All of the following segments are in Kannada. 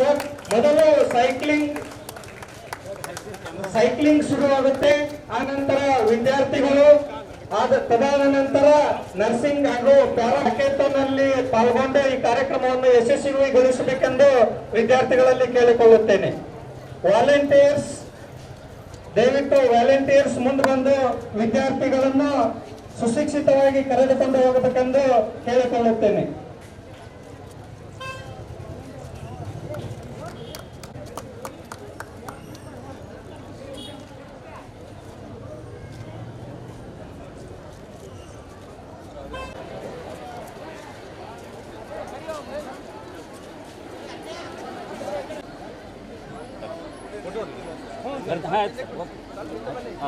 ಸರ್. ಮೊದಲು ಸೈಕ್ಲಿಂಗ್ ಸೈಕ್ಲಿಂಗ್ ಶುರುವಾಗುತ್ತೆ, ಆ ನಂತರ ವಿದ್ಯಾರ್ಥಿಗಳು, ಆದ ತದಾದ ನಂತರ ನರ್ಸಿಂಗ್ ಹಾಗೂ ಪ್ಯಾರಾಕೆಟನ್ ಅಲ್ಲಿ ಪಾಲ್ಗೊಂಡು ಈ ಕಾರ್ಯಕ್ರಮವನ್ನು ಯಶಸ್ವಿಗೊಳಿಸಬೇಕೆಂದು ವಿದ್ಯಾರ್ಥಿಗಳಲ್ಲಿ ಕೇಳಿಕೊಳ್ಳುತ್ತೇನೆ. ವಾಲಂಟಿಯರ್ಸ್ ದಯವಿಟ್ಟು ವಾಲಂಟಿಯರ್ಸ್ ಮುಂದೆ ಬಂದು ವಿದ್ಯಾರ್ಥಿಗಳನ್ನು ಸುಶಿಕ್ಷಿತವಾಗಿ ಕರೆದುಕೊಂಡು ಹೋಗಬೇಕೆಂದು ಕೇಳಿಕೊಳ್ಳುತ್ತೇನೆ.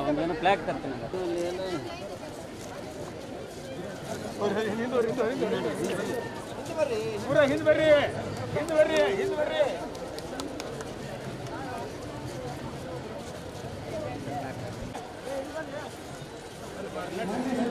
ಒಂದೇನು ಫ್ಲಾಗ್ ತರ್ತೀನಿ ಪೂರ ಹಿಂದ್ ಬರ್ರಿ ಹಿಂದೆ ಬರ್ರಿ ಹಿಂದ್ ಬರ್ರಿ ನೋಡು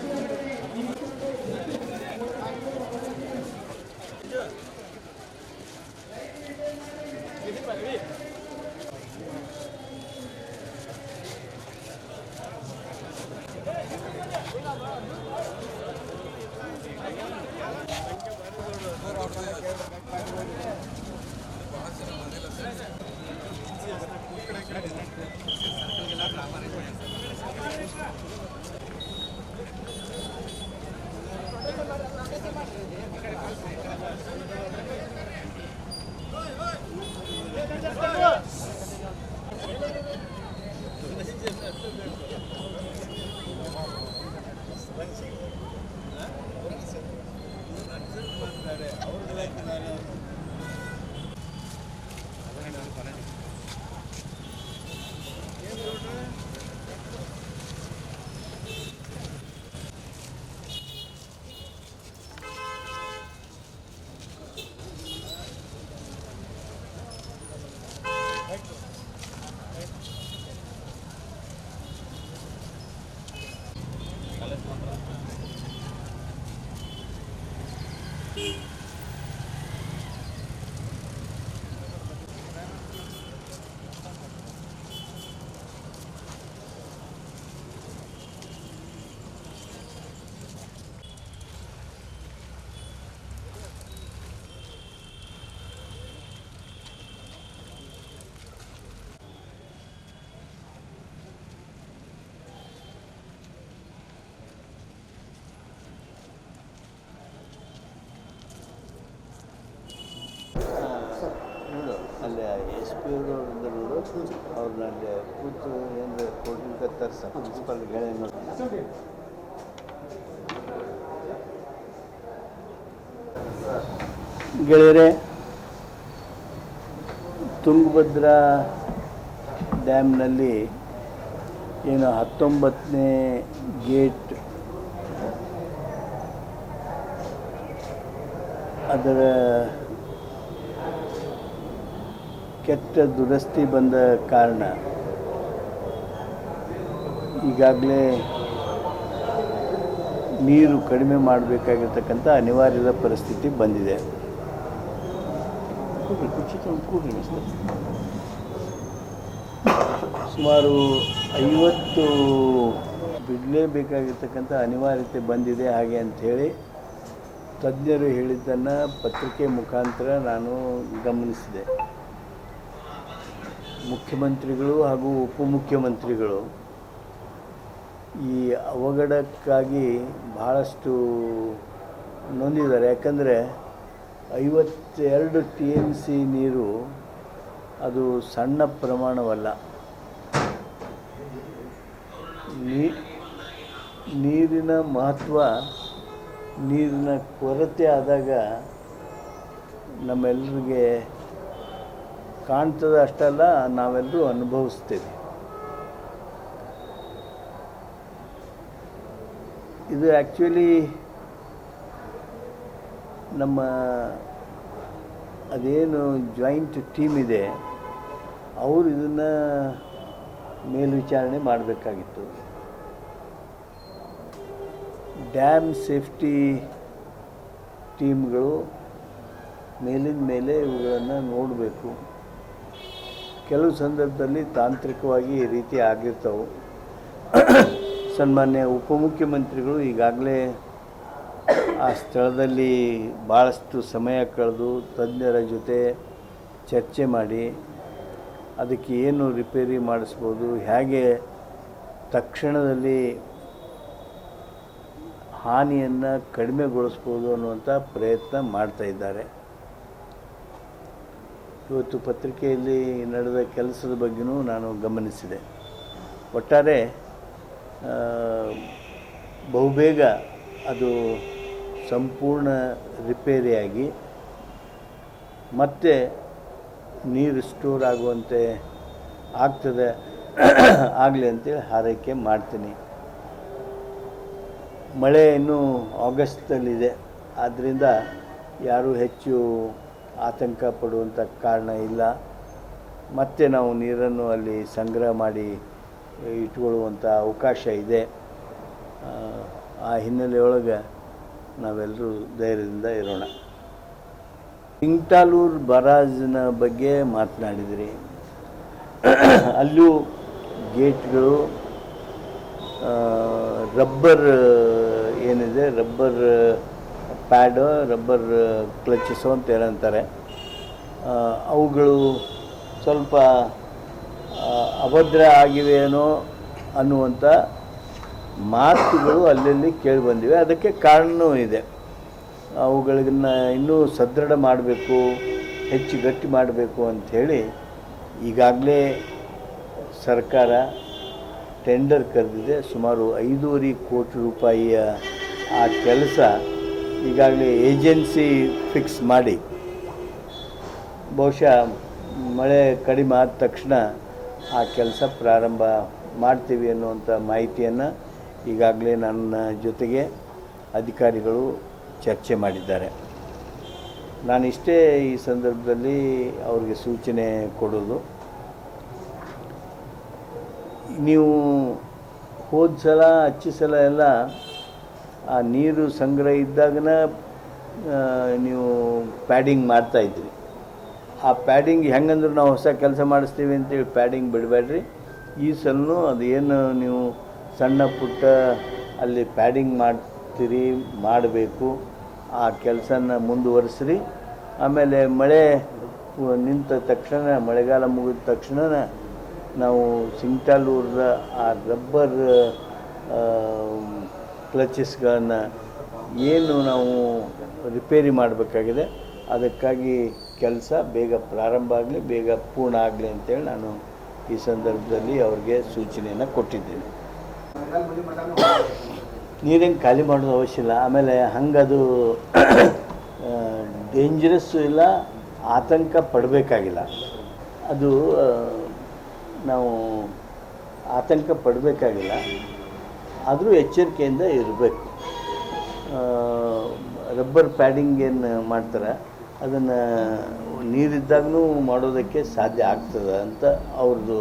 ಎಸ್ ಪಿ ಅವರು ಅವ್ರನ್ನ ಅಲ್ಲಿ ಕೂತು ಏನು ಕೊಡ್ಲಿಕ್ಕೆ ತರ್ಸ ಪ್ರಿನ್ಸಿಪಾಲ್ ಹೇಳಿ ನೋಡಿ ಗೆಳೆಯರೆ, ತುಂಗಭದ್ರಾ ಡ್ಯಾಮ್ನಲ್ಲಿ ಏನು ಹತ್ತೊಂಬತ್ತನೇ ಗೇಟ್, ಅದರ ಕೆಟ್ಟ ದುರಸ್ತಿ ಬಂದ ಕಾರಣ ಈಗಾಗಲೇ ನೀರು ಕಡಿಮೆ ಮಾಡಬೇಕಾಗಿರ್ತಕ್ಕಂಥ ಅನಿವಾರ್ಯದ ಪರಿಸ್ಥಿತಿ ಬಂದಿದೆ. ಸುಮಾರು ಐವತ್ತು ಬಿಡಲೇಬೇಕಾಗಿರ್ತಕ್ಕಂಥ ಅನಿವಾರ್ಯತೆ ಬಂದಿದೆ ಹಾಗೆ ಅಂಥೇಳಿ ತಜ್ಞರು ಹೇಳಿದ್ದನ್ನು ಪತ್ರಿಕೆ ಮುಖಾಂತರ ನಾನು ಗಮನಿಸಿದೆ ಮುಖ್ಯಮಂತ್ರಿಗಳು ಹಾಗೂ ಉಪಮುಖ್ಯಮಂತ್ರಿಗಳು ಈ ಅವಘಡಕ್ಕಾಗಿ ಭಾಳಷ್ಟು ನೊಂದಿದ್ದಾರೆ. ಯಾಕಂದರೆ ಐವತ್ತೆರಡು ಟಿ ಎಂ ಸಿ ನೀರು ಅದು ಸಣ್ಣ ಪ್ರಮಾಣವಲ್ಲ. ನೀರಿನ ಮಹತ್ವ, ನೀರಿನ ಕೊರತೆ ಆದಾಗ ನಮ್ಮೆಲ್ಲರಿಗೆ ಕಾಣ್ತದೆ ಅಷ್ಟೆಲ್ಲ ನಾವೆಲ್ಲರೂ ಅನುಭವಿಸ್ತೇವೆ. ಇದು ಆ್ಯಕ್ಚುಲಿ ನಮ್ಮ ಅದೇನು ಜಾಯಿಂಟ್ ಟೀಮ್ ಇದೆ, ಅವರು ಇದನ್ನು ಮೇಲ್ವಿಚಾರಣೆ ಮಾಡಬೇಕಾಗಿತ್ತು. ಡ್ಯಾಮ್ ಸೇಫ್ಟಿ ಟೀಮ್ಗಳು ಮೇಲಿನ ಮೇಲೆ ಇವುಗಳನ್ನು ನೋಡಬೇಕು. ಕೆಲವು ಸಂದರ್ಭದಲ್ಲಿ ತಾಂತ್ರಿಕವಾಗಿ ಈ ರೀತಿ ಆಗಿರ್ತವೆ. ಸನ್ಮಾನ್ಯ ಉಪಮುಖ್ಯಮಂತ್ರಿಗಳು ಈಗಾಗಲೇ ಆ ಸ್ಥಳದಲ್ಲಿ ಭಾಳಷ್ಟು ಸಮಯ ಕಳೆದು ತಜ್ಞರ ಜೊತೆ ಚರ್ಚೆ ಮಾಡಿ, ಅದಕ್ಕೆ ಏನು ರಿಪೇರಿ ಮಾಡಿಸ್ಬೋದು, ಹೇಗೆ ತಕ್ಷಣದಲ್ಲಿ ಹಾನಿಯನ್ನು ಕಡಿಮೆಗೊಳಿಸ್ಬೋದು ಅನ್ನುವಂಥ ಪ್ರಯತ್ನ ಮಾಡ್ತಾ ಇದ್ದಾರೆ. ಇವತ್ತು ಪತ್ರಿಕೆಯಲ್ಲಿ ನಡೆದ ಕೆಲಸದ ಬಗ್ಗೆಯೂ ನಾನು ಗಮನಿಸಿದೆ. ಒಟ್ಟಾರೆ ಬಹುಬೇಗ ಅದು ಸಂಪೂರ್ಣ ರಿಪೇರಿಯಾಗಿ ಮತ್ತೆ ನೀರು ಸ್ಟೋರ್ ಆಗುವಂತೆ ಆಗ್ತದೆ, ಆಗಲಿ ಅಂತೇಳಿ ಹಾರೈಕೆ ಮಾಡ್ತೀನಿ. ಮಳೆ ಇನ್ನೂ ಆಗಸ್ಟಲ್ಲಿದೆ ಆದ್ದರಿಂದ ಯಾರೂ ಹೆಚ್ಚು ಆತಂಕ ಪಡುವಂಥ ಕಾರಣ ಇಲ್ಲ. ಮತ್ತೆ ನಾವು ನೀರನ್ನು ಅಲ್ಲಿ ಸಂಗ್ರಹ ಮಾಡಿ ಇಟ್ಕೊಳ್ಳುವಂಥ ಅವಕಾಶ ಇದೆ. ಆ, ಹಿನ್ನೆಲೆಯೊಳಗೆ ನಾವೆಲ್ಲರೂ ಧೈರ್ಯದಿಂದ ಇರೋಣ. ಇಂಗ್ಟಾಲೂರ್ ಬರಾಜ್ನ ಬಗ್ಗೆ ಮಾತನಾಡಿದಿರಿ. ಅಲ್ಲೂ ಗೇಟ್ಗಳು ರಬ್ಬರ್ ಏನಿದೆ ರಬ್ಬರ್ ಪ್ಯಾಡ್, ರಬ್ಬರ್ ಕ್ಲಚಸ್ಸು ಅಂತ ಏನಂತಾರೆ. ಅವುಗಳು ಸ್ವಲ್ಪ ಅಭದ್ರ ಆಗಿವೆಯೇನೋ ಅನ್ನುವಂಥ ಮಾತುಗಳು ಅಲ್ಲಲ್ಲಿ ಕೇಳಿಬಂದಿವೆ ಅದಕ್ಕೆ ಕಾರಣವೂ ಇದೆ. ಅವುಗಳನ್ನ ಇನ್ನೂ ಸದೃಢ ಮಾಡಬೇಕು, ಹೆಚ್ಚು ಗಟ್ಟಿ ಮಾಡಬೇಕು ಅಂಥೇಳಿ ಈಗಾಗಲೇ ಸರ್ಕಾರ ಟೆಂಡರ್ ಕರೆದಿದೆ. ಸುಮಾರು ಐದೂವರೆ ಕೋಟಿ ರೂಪಾಯಿಯ ಆ ಕೆಲಸ ಈಗಾಗಲೇ ಏಜೆನ್ಸಿ ಫಿಕ್ಸ್ ಮಾಡಿ. ಬಹುಶಃ ಮಳೆ ಕಡಿಮೆ ಆದ ತಕ್ಷಣ ಆ ಕೆಲಸ ಪ್ರಾರಂಭ ಮಾಡ್ತೀವಿ ಅನ್ನುವಂಥ ಮಾಹಿತಿಯನ್ನು ಈಗಾಗಲೇ ನನ್ನ ಜೊತೆಗೆ ಅಧಿಕಾರಿಗಳು ಚರ್ಚೆ ಮಾಡಿದ್ದಾರೆ. ನಾನು ಇಷ್ಟೇ ಈ ಸಂದರ್ಭದಲ್ಲಿ ಅವ್ರಿಗೆ ಸೂಚನೆ ಕೊಡೋದು. ನೀವು ಹೋದ ಸಲ ಹಚ್ಚಿ ಸಲ ಎಲ್ಲ ಆ ನೀರು ಸಂಗ್ರಹ ಇದ್ದಾಗನ ನೀವು ಪ್ಯಾಡಿಂಗ್ ಮಾಡ್ತಾಯಿದ್ರಿ ಆ ಪ್ಯಾಡಿಂಗ್ ಹೆಂಗಂದ್ರೆ ನಾವು ಹೊಸ ಕೆಲಸ ಮಾಡಿಸ್ತೀವಿ ಅಂತೇಳಿ ಪ್ಯಾಡಿಂಗ್ ಬಿಡಬೇಡ್ರಿ. ಈ ಸಲೂ ಅದೇನು ನೀವು ಸಣ್ಣ ಪುಟ್ಟ ಅಲ್ಲಿ ಪ್ಯಾಡಿಂಗ್ ಮಾಡ್ತೀರಿ, ಮಾಡಬೇಕು, ಆ ಕೆಲಸನ ಮುಂದುವರಿಸ್ರಿ. ಆಮೇಲೆ ಮಳೆ ನಿಂತ ತಕ್ಷಣ, ಮಳೆಗಾಲ ಮುಗಿದ ತಕ್ಷಣ ನಾವು ಸಿಂಗ್ಟಾಲೂರದ ಆ ರಬ್ಬರ್ ಕ್ಲಚಸ್ಗಳನ್ನು ಏನು ನಾವು ರಿಪೇರಿ ಮಾಡಬೇಕಾಗಿದೆ, ಅದಕ್ಕಾಗಿ ಕೆಲಸ ಬೇಗ ಪ್ರಾರಂಭ ಆಗಲಿ, ಬೇಗ ಪೂರ್ಣ ಆಗಲಿ ಅಂತೇಳಿ ನಾನು ಈ ಸಂದರ್ಭದಲ್ಲಿ ಅವ್ರಿಗೆ ಸೂಚನೆಯನ್ನು ಕೊಟ್ಟಿದ್ದೇನೆ. ನೀರೇನು ಖಾಲಿ ಮಾಡೋದು ಅವಶ್ಯ ಇಲ್ಲ. ಆಮೇಲೆ ಹಂಗದು ಡೇಂಜರಸ್ಸು ಇಲ್ಲ, ಆತಂಕ ಪಡಬೇಕಾಗಿಲ್ಲ. ಅದು ನಾವು ಆತಂಕ ಪಡಬೇಕಾಗಿಲ್ಲ. ಆದರೂ ಎಚ್ಚರಿಕೆಯಿಂದ ಇರಬೇಕು. ರಬ್ಬರ್ ಪ್ಯಾಡಿಂಗ್ ಏನು ಮಾಡ್ತಾರೆ, ಅದನ್ನು ನೀರಿದ್ದಾಗೂ ಮಾಡೋದಕ್ಕೆ ಸಾಧ್ಯ ಆಗ್ತದೆ ಅಂತ ಅವ್ರದ್ದು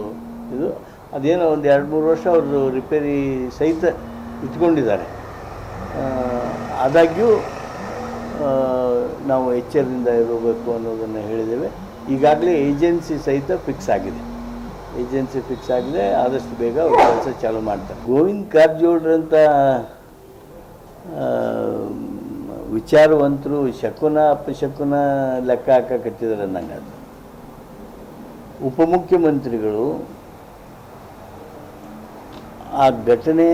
ಇದು. ಅದೇನೋ ಒಂದು ಎರಡು ಮೂರು ವರ್ಷ ಅವ್ರದ್ದು ರಿಪೇರಿ ಸಹಿತ ಇಟ್ಕೊಂಡಿದ್ದಾರೆ. ಆದಾಗ್ಯೂ ನಾವು ಎಚ್ಚರದಿಂದ ಇರಬೇಕು ಅನ್ನೋದನ್ನು ಹೇಳಿದ್ದೇವೆ. ಈಗಾಗಲೇ ಏಜೆನ್ಸಿ ಸಹಿತ ಫಿಕ್ಸ್ ಆಗಿದೆ. ಏಜೆನ್ಸಿ ಫಿಕ್ಸ್ ಆಗಿದೆ, ಆದಷ್ಟು ಬೇಗ ಅವ್ರು ಕೆಲಸ ಚಾಲೂ ಮಾಡ್ತಾರೆ. ಗೋವಿಂದ್ ಕಾರಜೋಳ್ರಂತ ವಿಚಾರವಂತರು ಶಕುನ, ಅಪಶಕುನ ಲೆಕ್ಕ ಹಾಕಕತ್ತಿದ್ದಾರೆ ನಂಗೆ ಅದು ಉಪಮುಖ್ಯಮಂತ್ರಿಗಳು ಆ ಘಟನೆ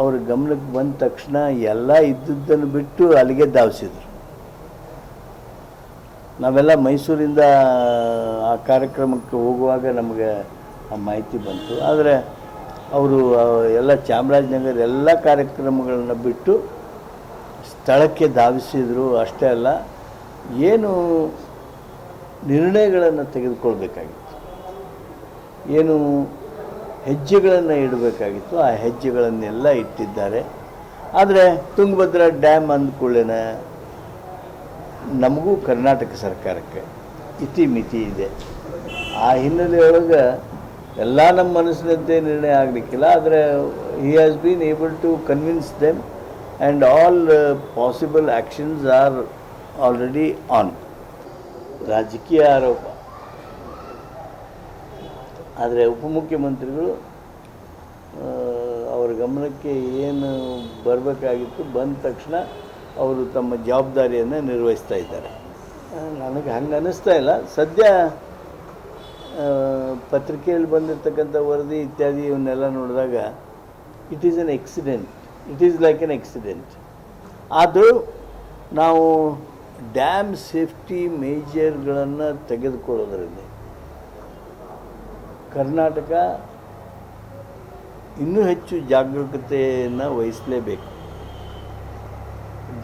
ಅವ್ರ ಗಮನಕ್ಕೆ ಬಂದ ತಕ್ಷಣ ಎಲ್ಲ ಇದ್ದದ್ದನ್ನು ಬಿಟ್ಟು ಅಲ್ಲಿಗೆ ಧಾವಿಸಿದರು. ನಾವೆಲ್ಲ ಮೈಸೂರಿಂದ ಆ ಕಾರ್ಯಕ್ರಮಕ್ಕೆ ಹೋಗುವಾಗ ನಮಗೆ ಮಾಹಿತಿ ಬಂತು. ಆದರೆ ಅವರು ಎಲ್ಲ ಚಾಮರಾಜನಗರ ಎಲ್ಲ ಕಾರ್ಯಕ್ರಮಗಳನ್ನ ಬಿಟ್ಟು ಸ್ಥಳಕ್ಕೆ ಧಾವಿಸಿದರು ಅಷ್ಟೇ ಅಲ್ಲ, ಏನು ನಿರ್ಣಯಗಳನ್ನು ತೆಗೆದುಕೊಳ್ಬೇಕಾಗಿತ್ತು. ಏನು ಹೆಜ್ಜೆಗಳನ್ನು ಇಡಬೇಕಾಗಿತ್ತು, ಆ ಹೆಜ್ಜೆಗಳನ್ನೆಲ್ಲ ಇಟ್ಟಿದ್ದಾರೆ. ಆದರೆ ತುಂಗಭದ್ರಾ ಡ್ಯಾಮ್ ಅಂದ್ಕೊಳ್ಳೇನೆ ನಮಗೂ ಕರ್ನಾಟಕ ಸರ್ಕಾರಕ್ಕೆ ಇತಿಮಿತಿ ಇದೆ. ಆ ಹಿನ್ನೆಲೆಯೊಳಗೆ ಎಲ್ಲ ನಮ್ಮ ಮನಸ್ಸಿನಂತೆ ನಿರ್ಣಯ ಆಗಲಿಕ್ಕಿಲ್ಲ, ಆದರೆ he has been able to convince them and all possible actions are already on ರಾಜಕೀಯ ಆರೋಪ. ಆದರೆ ಉಪಮುಖ್ಯಮಂತ್ರಿಗಳು ಅವರ ಗಮನಕ್ಕೆ ಏನು ಬರಬೇಕಾಗಿತ್ತು ಬಂದ ತಕ್ಷಣ ಅವರು ತಮ್ಮ ಜವಾಬ್ದಾರಿಯನ್ನು ನಿರ್ವಹಿಸ್ತಾ ಇದ್ದಾರೆ. ನನಗೆ ಹಂಗೆ ಅನ್ನಿಸ್ತಾ ಇಲ್ಲ. ಸದ್ಯ ಪತ್ರಿಕೆಯಲ್ಲಿ ಬಂದಿರತಕ್ಕಂಥ ವರದಿ ಇತ್ಯಾದಿ ಇವನ್ನೆಲ್ಲ ನೋಡಿದಾಗ it is an accident it is like an accident ಆದರೂ ನಾವು ಡ್ಯಾಮ್ ಸೇಫ್ಟಿ ಮೇಜರ್ಗಳನ್ನು ತೆಗೆದುಕೊಳ್ಳೋದ್ರಲ್ಲಿ ಕರ್ನಾಟಕ ಇನ್ನೂ ಹೆಚ್ಚು ಜಾಗರೂಕತೆಯನ್ನು ವಹಿಸಲೇಬೇಕು.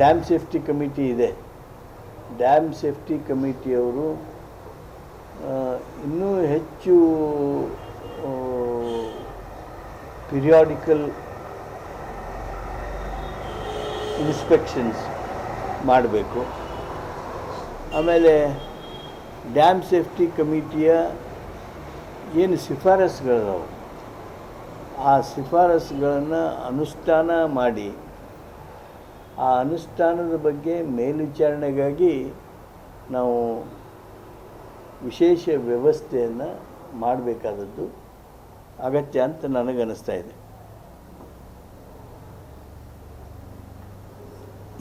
ಡ್ಯಾಮ್ ಸೇಫ್ಟಿ ಕಮಿಟಿ ಇದೆ. ಡ್ಯಾಮ್ ಸೇಫ್ಟಿ ಕಮಿಟಿಯವರು ಇನ್ನೂ ಹೆಚ್ಚು ಪಿರಿಯಾಡಿಕಲ್ ಇನ್ಸ್ಪೆಕ್ಷನ್ಸ್ ಮಾಡಬೇಕು. ಆಮೇಲೆ ಡ್ಯಾಮ್ ಸೇಫ್ಟಿ ಕಮಿಟಿಯ ಏನು ಶಿಫಾರಸುಗಳಿದಾವೆ ಆ ಶಿಫಾರಸುಗಳನ್ನು ಅನುಷ್ಠಾನ ಮಾಡಿ, ಆ ಅನುಷ್ಠಾನದ ಬಗ್ಗೆ ಮೇಲ್ವಿಚಾರಣೆಗಾಗಿ ನಾವು ವಿಶೇಷ ವ್ಯವಸ್ಥೆಯನ್ನು ಮಾಡಬೇಕಾದದ್ದು ಅಗತ್ಯ ಅಂತ ನನಗನ್ನಿಸ್ತಾ ಇದೆ.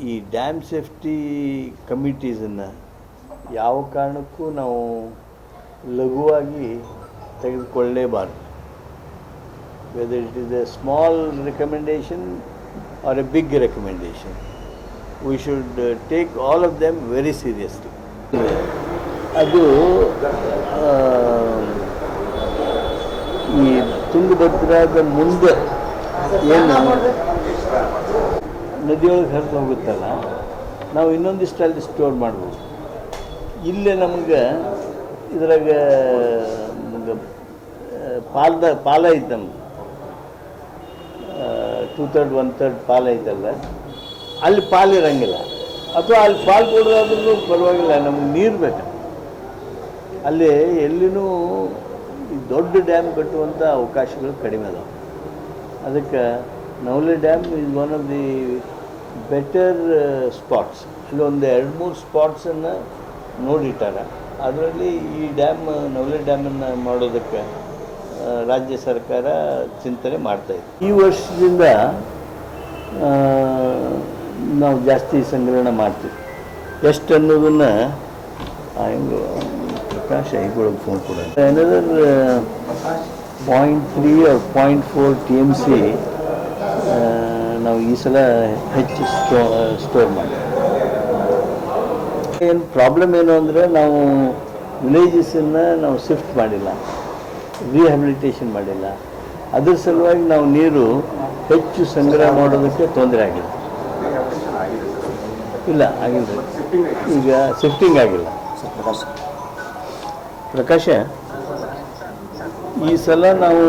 ಈ ಡ್ಯಾಮ್ ಸೇಫ್ಟಿ ಕಮಿಟೀಸನ್ನು ಯಾವ ಕಾರಣಕ್ಕೂ ನಾವು ಲಘುವಾಗಿ ತೆಗೆದುಕೊಳ್ಳಲೇಬಾರ್ದು whether it is a small recommendation or a big recommendation we should take all of them very seriously ಅದು ಈ ತುಂಗಭದ್ರಾದ ಮುಂದೆ ಏನು ನದಿಯೊಳಗೆ ಹರಿದು ಹೋಗುತ್ತಲ್ಲ, ನಾವು ಇನ್ನೊಂದಿಷ್ಟು ಅಲ್ಲಿ ಸ್ಟೋರ್ ಮಾಡ್ಬೋದು. ಇಲ್ಲೇ ನಮ್ಗೆ ಇದ್ರಾಗ ನಮ್ಗೆ ಪಾಲ್ದ, ಪಾಲ ಐತೆ ನಮ್ಗೆ ಟೂ ತರ್ಡ್ ಒನ್ ತರ್ಡ್ ಪಾಲ ಐತಲ್ಲ, ಅಲ್ಲಿ ಪಾಲು ಇರಂಗಿಲ್ಲ. ಅಥವಾ ಅಲ್ಲಿ ಪಾಲು ಕೊಡೋದಾದ್ರೂ ಪರವಾಗಿಲ್ಲ, ನಮ್ಗೆ ನೀರು ಬೇಕು. ಅಲ್ಲಿ ಎಲ್ಲಿನೂ ದೊಡ್ಡ ಡ್ಯಾಮ್ ಕಟ್ಟುವಂಥ ಅವಕಾಶಗಳು ಕಡಿಮೆ ಅದಾವೆ. ಅದಕ್ಕೆ Navali dam is one of the better spots ಅಲ್ಲಿ ಒಂದು ಎರಡು ಮೂರು ಸ್ಪಾಟ್ಸನ್ನು ನೋಡಿಟ್ಟಾರೆ. ಅದರಲ್ಲಿ ಈ ಡ್ಯಾಮ್, ನವಲೆ ಡ್ಯಾಮನ್ನು ಮಾಡೋದಕ್ಕೆ ರಾಜ್ಯ ಸರ್ಕಾರ ಚಿಂತನೆ ಮಾಡ್ತಾಯಿದೆ ಈ ವರ್ಷದಿಂದ ನಾವು ಜಾಸ್ತಿ ಸಂಗ್ರಹಣ ಮಾಡ್ತೀವಿ. ಎಷ್ಟು ಅನ್ನೋದನ್ನು ಹೆಂಗೆ ಪ್ರಕಾಶ್ ಐಗೊಳಗೆ ಫೋನ್ ಕೊಡ ಏನಾದರ point three or point four T M C ನಾವು ಈ ಸಲ ಹೆಚ್ಚು ಸ್ಟೋ ಸ್ಟೋರ್ ಮಾಡಿ ಏನು ಪ್ರಾಬ್ಲಮ್ ಏನು ಅಂದರೆ ನಾವು ವಿಲೇಜಸನ್ನು ನಾವು ಶಿಫ್ಟ್ ಮಾಡಿಲ್ಲ ರಿಹ್ಯಾಬಿಲಿಟೇಷನ್ ಮಾಡಿಲ್ಲ. ಅದ್ರ ಸಲುವಾಗಿ ನಾವು ನೀರು ಹೆಚ್ಚು ಸಂಗ್ರಹ ಮಾಡೋದಕ್ಕೆ ತೊಂದರೆ ಆಗಿಲ್ಲ. ಇಲ್ಲ, ಆಗಿಲ್ಲ. ಈಗ ಶಿಫ್ಟಿಂಗ್ ಆಗಿಲ್ಲ. ಪ್ರಕಾಶ, ಈ ಸಲ ನಾವು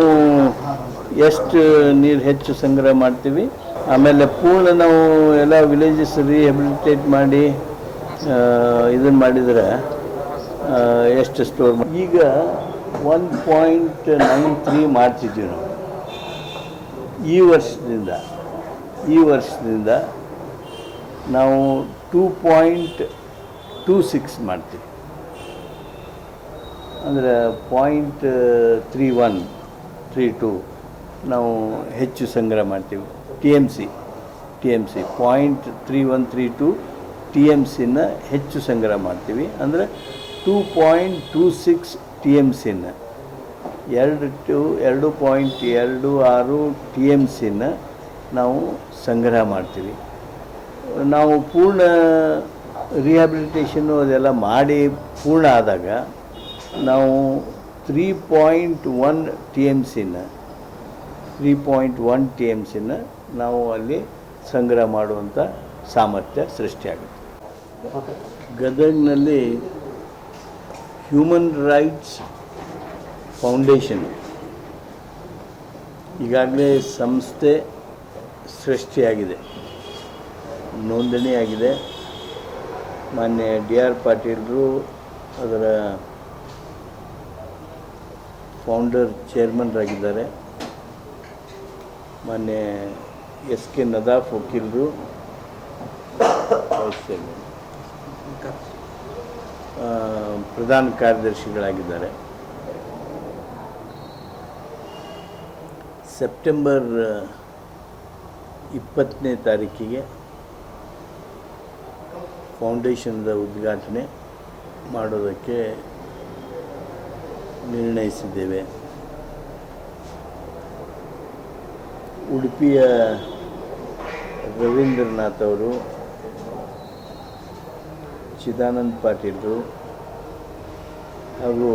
ಎಷ್ಟು ನೀರು ಹೆಚ್ಚು ಸಂಗ್ರಹ ಮಾಡ್ತೀವಿ? ಆಮೇಲೆ ಪೂರ್ಣ ನಾವು ಎಲ್ಲ ವಿಲೇಜಸ್ ರಿಹೆಬಿಲಿಟೇಟ್ ಮಾಡಿ ಇದನ್ನು ಮಾಡಿದರೆ ಎಷ್ಟು ಸ್ಟೋರ್ ಈಗ ಒನ್ ಪಾಯಿಂಟ್ ನೈನ್ ತ್ರೀ ಮಾಡ್ತಿದ್ವಿ ನಾವು. ಈ ವರ್ಷದಿಂದ ಈ ವರ್ಷದಿಂದ ನಾವು ಟೂ ಪಾಯಿಂಟ್ ಟೂ ಸಿಕ್ಸ್ ಮಾಡ್ತೀವಿ. ಅಂದರೆ point three one three two ನಾವು ಹೆಚ್ಚು ಸಂಗ್ರಹ ಮಾಡ್ತೀವಿ. T M C T M C point three one three two T M ಸಿನ ಹೆಚ್ಚು ಸಂಗ್ರಹ ಮಾಡ್ತೀವಿ. ಅಂದರೆ two point two six T M ಸಿನ ಎರಡು ಟು ಎರಡು ಪಾಯಿಂಟ್ ಎರಡು ಆರು ಟಿ ಎಂ ಸಿನ ನಾವು ಸಂಗ್ರಹ ಮಾಡ್ತೀವಿ. ನಾವು ಪೂರ್ಣ ರಿಹ್ಯಾಬಿಲಿಟೇಷನ್ನು ಅದೆಲ್ಲ ಮಾಡಿ ಪೂರ್ಣ ಆದಾಗ ನಾವು three point one T M ಸಿನ three point one T M ಸಿನ ನಾವು ಅಲ್ಲಿ ಸಂಗ್ರಹ ಮಾಡುವಂಥ ಸಾಮರ್ಥ್ಯ ಸೃಷ್ಟಿಯಾಗುತ್ತೆ. ಗದಗ್ನಲ್ಲಿ ಹ್ಯೂಮನ್ ರೈಟ್ಸ್ ಫೌಂಡೇಶನ್ ಈಗಾಗಲೇ ಸಂಸ್ಥೆ ಸೃಷ್ಟಿಯಾಗಿದೆ. ನೋಂದಣಿಯಾಗಿದೆ. ಮಾನ್ಯ ಡಿ ಆರ್ ಪಾಟೀಲ್ರು ಅದರ ಫೌಂಡರ್ ಚೇರ್ಮನ್ರಾಗಿದ್ದಾರೆ ಮಾನ್ಯ ಎಸ್ ಕೆ ನದಾಫ್ ವಕೀಲರು ಪ್ರಧಾನ ಕಾರ್ಯದರ್ಶಿಗಳಾಗಿದ್ದಾರೆ. ಸೆಪ್ಟೆಂಬರ್ ಇಪ್ಪತ್ತನೇ ತಾರೀಕಿಗೆ ಫೌಂಡೇಶನ್ದ ಉದ್ಘಾಟನೆ ಮಾಡೋದಕ್ಕೆ ನಿರ್ಣಯಿಸಿದ್ದೇವೆ. ಉಡುಪಿಯ ರವೀಂದ್ರನಾಥ್ ಅವರು ಚಿದಾನಂದ್ ಪಾಟೀಲ್ರು ಹಾಗೂ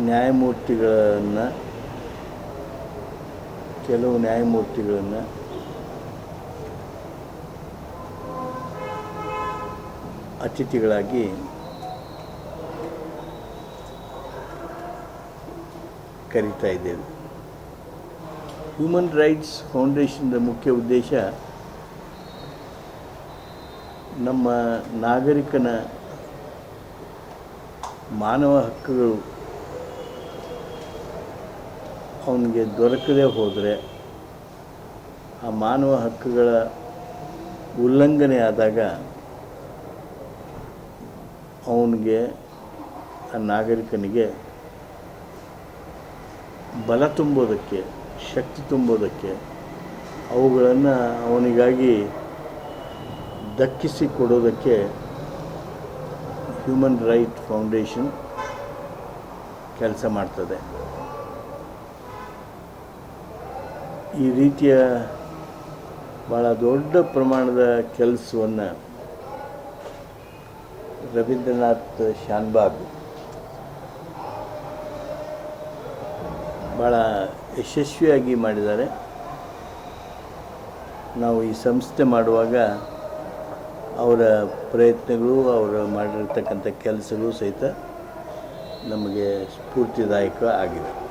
ನ್ಯಾಯಮೂರ್ತಿಗಳನ್ನು ಕೆಲವು ನ್ಯಾಯಮೂರ್ತಿಗಳನ್ನು ಅತಿಥಿಗಳಾಗಿ ಕರೀತಾ ಇದ್ದೇವೆ. ಹ್ಯೂಮನ್ ರೈಟ್ಸ್ ಫೌಂಡೇಶನ್ದ ಮುಖ್ಯ ಉದ್ದೇಶ ನಮ್ಮ ನಾಗರಿಕನ ಮಾನವ ಹಕ್ಕುಗಳು ಅವನಿಗೆ ದೊರಕದೇ ಹೋದರೆ ಆ ಮಾನವ ಹಕ್ಕುಗಳ ಉಲ್ಲಂಘನೆ ಆದಾಗ ಅವನಿಗೆ, ಆ ನಾಗರಿಕನಿಗೆ ಬಲ ತುಂಬೋದಕ್ಕೆ, ಶಕ್ತಿ ತುಂಬೋದಕ್ಕೆ ಅವುಗಳನ್ನು ಅವನಿಗಾಗಿ ದಕ್ಕಿಸಿ ಕೊಡೋದಕ್ಕೆ ಹ್ಯೂಮನ್ ರೈಟ್ ಫೌಂಡೇಶನ್ ಕೆಲಸ ಮಾಡ್ತದೆ. ಈ ರೀತಿಯ ಭಾಳ ದೊಡ್ಡ ಪ್ರಮಾಣದ ಕೆಲಸವನ್ನು ರವೀಂದ್ರನಾಥ್ ಶಾನ್ಬಾಗ್ ಭಾಳ ಯಶಸ್ವಿಯಾಗಿ ಮಾಡಿದ್ದಾರೆ. ನಾವು ಈ ಸಂಸ್ಥೆ ಮಾಡುವಾಗ ಅವರ ಪ್ರಯತ್ನಗಳು, ಅವರು ಮಾಡಿರ್ತಕ್ಕಂಥ ಕೆಲಸಗಳು ಸಹಿತ ನಮಗೆ ಸ್ಫೂರ್ತಿದಾಯಕ ಆಗಿದೆ.